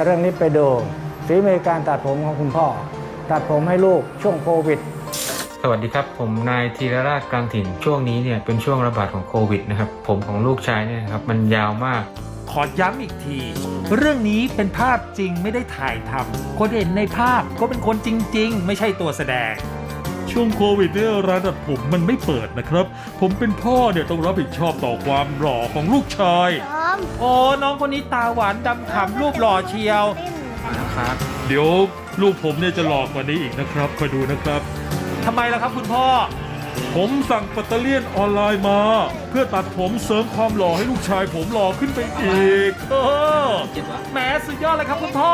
เรื่องนี้ไปดูฝีมือการตัดผมของคุณพ่อ ตัดผมให้ลูกช่วงโควิด สวัสดีครับ ผมนายธีรราชกลางถิ่นช่วงนี้เนี่ยเป็นช่วงระบาดของโควิดนะครับผมของลูกชายเนี่ยนะครับมันยาวมาก ขอย้ำอีกที เรื่องนี้เป็นภาพจริงไม่ได้ถ่ายทำคนเห็นในภาพก็เป็นคนจริง ๆ ไม่ใช่ตัวแสดงช่วงโควิดเนี่ยร้านตัดผมมันไม่เปิดนะครับ ผมเป็นพ่อเนี่ยต้องรับผิดชอบต่อความหล่อของลูกชายพร้อม โอ้น้องคนนี้ตาหวานดำขำรูปหล่อเชียวนะครับเดี๋ยวลูกผมเนี่ยจะหลอกกว่านี้อีกนะครับคอยดูนะครับ ทำไมล่ะครับคุณพ่อ ผมสั่งปัตเตอร์เลียนออนไลน์มา เพื่อตัดผมเสริมความหล่อให้ลูกชายผมหล่อขึ้นไปอีกเออแหมสุดยอดเลยครับคุณพ่อ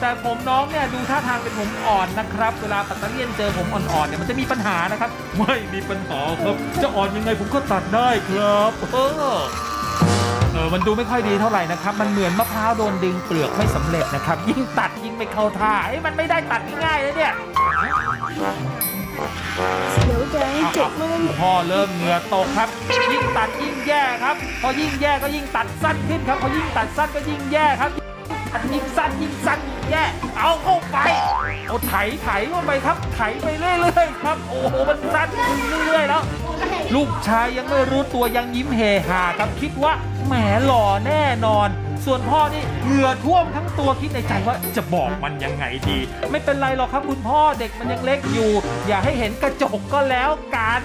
แต่ผมน้องเนี่ยดูท่าทางเป็นผมอ่อนนะครับ เวลาปัตเตอร์เลียนเจอผมอ่อนๆเนี่ยมันจะมีปัญหานะครับ ไม่มีปัญหาครับ จะอ่อนยังไงผมก็ตัดได้ครับ เออเออมันดูไม่ค่อยดีเท่าไหร่นะครับ มันเหมือนมะพร้าวโดนดึงเปลือกไม่สำเร็จนะครับ ยิ่งตัดยิ่งไม่เข้าท่าเอ้ยมันไม่ได้ตัดง่ายๆเลยเนี่ยเดี๋ยวจะให้เจ็บมือพ่อเริ่มเหงื่อตกครับ ยิ่งตัดยิ่งแย่ครับ พอยิ่งแย่ก็ยิ่งตัดสั้นขึ้นครับ พอยิ่งตัดสั้นก็ยิ่งแย่ครับ ตัดยิ่งสั้นยิ่งสั้นยิ่งแย่เอาเข้าไปเอาไถไถเข้าไปครับ ไถไปเรื่อยๆครับ โอ้โหมันสั้นเรื่อยๆแล้ว ลูกชายยังไม่รู้ตัวยังยิ้มเฮฮาครับคิดว่าแหมหล่อแน่นอน ส่วนพ่อนี่เหงื่อท่วมทั้งตัวคิดในใจว่าจะบอกมันยังไงดี ไม่เป็นไรหรอกครับคุณพ่อเด็กมันยังเล็กอยู่ อย่าให้เห็นกระจกก็แล้วกัน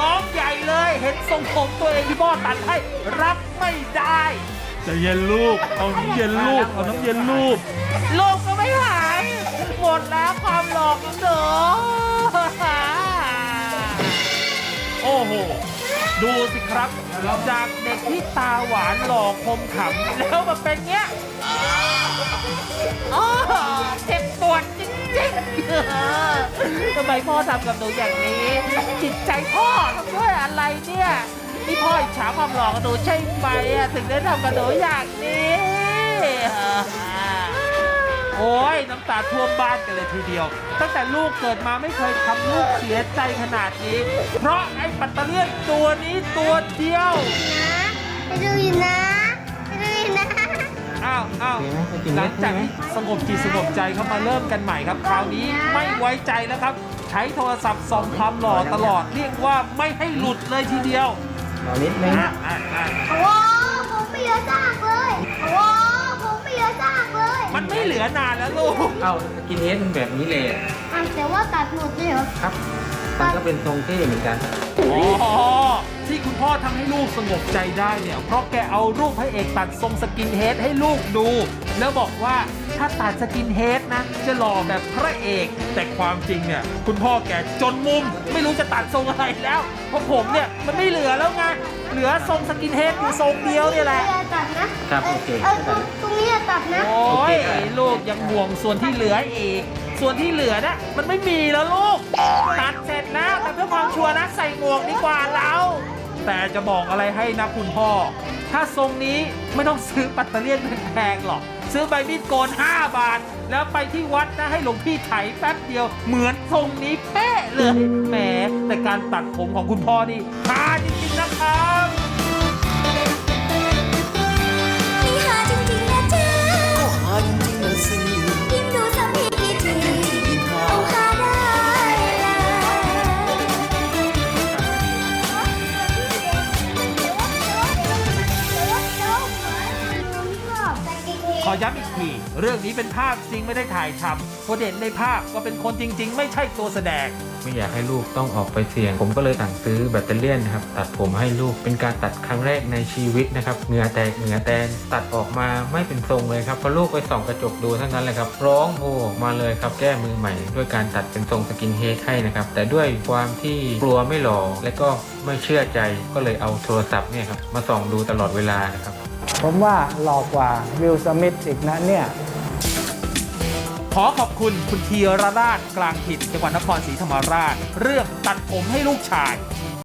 ร้องใหญ่เลย เห็นทรงผมตัวเองที่พ่อตัดให้รับไม่ได้ใจะเย็นลูก เอาน้ำเย็นลูก เอาน้ำเย็นลูกลูกก็ไม่หาย หมดแล้วความหลอกของหนูโอ้โห ดูสิครับ จากเด็กที่ตาหวานหล่อคมขำแล้วมาเป็นเงี้ย ไมพ่อทำกับหนูอย่างนี้ จิตใจพ่อทำด้วยอะไรเนี่ยนี่พ่ออิจฉาความหล่อของหนูใช่ไหมอะถึงได้ทำกับหนูอย่างนี้โอ้ยน้ำตาท่วมบ้านกันเลยทีเดียว ตั้งแต่ลูกเกิดมาไม่เคยทำลูกเสียใจขนาดนี้ เพราะไอ้ปัตเตอร์เลียนตัวนี้ตัวเดียวนะไปดูอยู่นะไปดูอยู่นะ อ้าวอ้าวโอเคไหมไปกินหเม็ลัดงใช่จากไหมที่สงบจิตสงบใจเข้ามาเริ่มกันใหม่ครับ คราวนี้ไม่ไว้ใจแล้วครับ ใช้โทรศัพท์ส่องความหล่อตลอดเรียกว่าไม่ให้หลุดเลยทีเดียวรอนิดนึงอะอะอะโอ้โหผมไม่เหลือซากเลยโอ้โหผมไม่เหลือซากเลยมันไม่เหลือนานแล้วลูกเอ้ากินเฮดมันแบบนี้เลยอะแต่ว่าตัดหมดเลยเหรอครับ มันก็เป็นทรงเท่เหมือนกันอ๋อที่คุณพ่อทำให้ลูกสงบใจได้เนี่ย เพราะแกเอารูปพระเอกตัดทรงสกินเฮดให้ลูกดู แล้วบอกว่า ถ้าตัดสกินเฮดนะ จะหล่อแบบพระเอก แต่ความจริงเนี่ย คุณพ่อแกจนมุม ไม่รู้จะตัดทรงอะไรแล้ว เพราะผมเนี่ย มันไม่เหลือแล้วไง เหลือทรงสกินเฮดอยู่ทรงเดียวเนี่ยแหละเวลาตัดนะครับโอเคเออตรงตรงนี้อะตัดนะ โอ้ยลูกยังห่วงส่วนที่เหลืออีก ส่วนที่เหลือนะมันไม่มีแล้วลูก ตัดเสร็จแล้วแต่เพื่อความชัวร์นะใส่หมวกดีกว่าเราแต่จะบอกอะไรให้นะคุณพ่อ ถ้าทรงนี้ไม่ต้องซื้อปัตเตอร์เลียนแพงๆหรอก ซื้อใบมีดโกน 5 บาท แล้วไปที่วัดนะให้หลวงพี่ไถแป๊บเดียว เหมือนทรงนี้เป๊ะเลยแหมแต่การตัดผมของคุณพ่อนี่ฮาจริงๆนะครับ อย้ำอีกที เรื่องนี้เป็นภาพจริงไม่ได้ถ่ายทำคนเด่นในภาพก็เป็นคนจริง ๆ ไม่ใช่ตัวแสดง ไม่อยากให้ลูกต้องออกไปเสี่ยง ผมก็เลยสั่งซื้อแบตเตอรี่นะครับ ตัดผมให้ลูกเป็นการตัดครั้งแรกในชีวิตนะครับเหงื่อแตกเหงื่อแตนตัดออกมาไม่เป็นทรงเลยครับพอลูกไปส่องกระจกดูเท่านั้นแหละครับร้องโฮออกมาเลยครับแก้มือใหม่ ด้วยการตัดเป็นทรงสกินเฮดให้นะครับแต่ด้วยความที่กลัวไม่หล่อและก็ไม่เชื่อใจก็เลยเอาโทรศัพท์เนี่ยครับมาส่องดูตลอดเวลานะครับ ผมว่าหลอกกว่าวิลสมิธอีกนะเนี่ย ขอขอบคุณคุณทีรราชกลางถิ่นจังหวัดนครศรีธรรมราช เรื่องตัดผมให้ลูกชาย